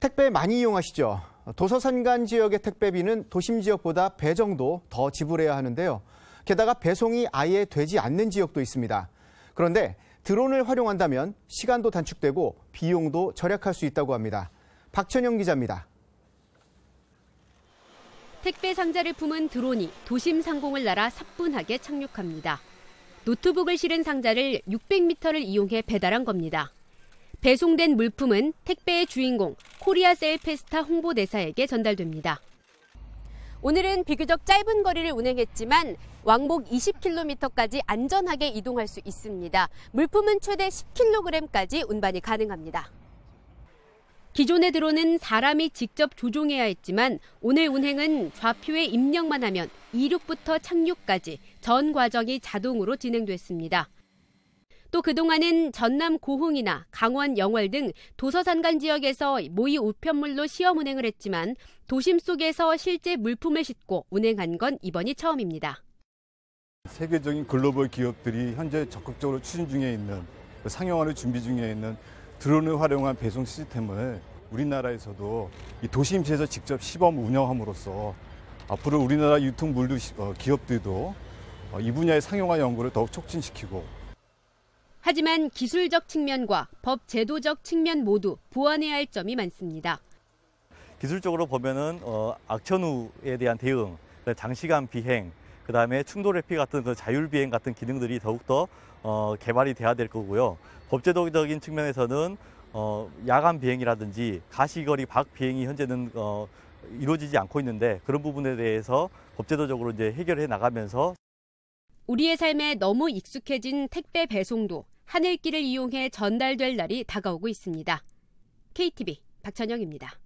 택배 많이 이용하시죠? 도서산간 지역의 택배비는 도심 지역보다 배 정도 더 지불해야 하는데요. 게다가 배송이 아예 되지 않는 지역도 있습니다. 그런데 드론을 활용한다면 시간도 단축되고 비용도 절약할 수 있다고 합니다. 박천영 기자입니다. 택배 상자를 품은 드론이 도심 상공을 날아 사뿐하게 착륙합니다. 노트북을 실은 상자를 600m를 이용해 배달한 겁니다. 배송된 물품은 택배의 주인공 코리아 셀페스타 홍보대사에게 전달됩니다. 오늘은 비교적 짧은 거리를 운행했지만 왕복 20km까지 안전하게 이동할 수 있습니다. 물품은 최대 10kg까지 운반이 가능합니다. 기존의 드론은 사람이 직접 조종해야 했지만 오늘 운행은 좌표에 입력만 하면 이륙부터 착륙까지 전 과정이 자동으로 진행됐습니다. 또 그동안은 전남 고흥이나 강원 영월 등 도서산간 지역에서 모의 우편물로 시험 운행을 했지만 도심 속에서 실제 물품을 싣고 운행한 건 이번이 처음입니다. 세계적인 글로벌 기업들이 현재 적극적으로 추진 중에 있는 상용화를 준비 중에 있는 드론을 활용한 배송 시스템을 우리나라에서도 이 도심지에서 직접 시범 운영함으로써 앞으로 우리나라 유통 물류 어, 기업들도 어, 이 분야의 상용화 연구를 더욱 촉진시키고 하지만 기술적 측면과 법 제도적 측면 모두 보완해야 할 점이 많습니다. 기술적으로 보면은 어, 악천 후에 대한 대응, 장시간 비행, 그 다음에 충돌 회피 같은 그 자율 비행 같은 기능들이 더욱더 어, 개발이 돼야 될 거고요. 법제도적인 측면에서는 어, 야간 비행이라든지 가시거리 밖 비행이 현재는 어, 이루어지지 않고 있는데 그런 부분에 대해서 법제도적으로 이제 해결해 나가면서 우리의 삶에 너무 익숙해진 택배 배송도 하늘길을 이용해 전달될 날이 다가오고 있습니다. KTV 박찬영입니다.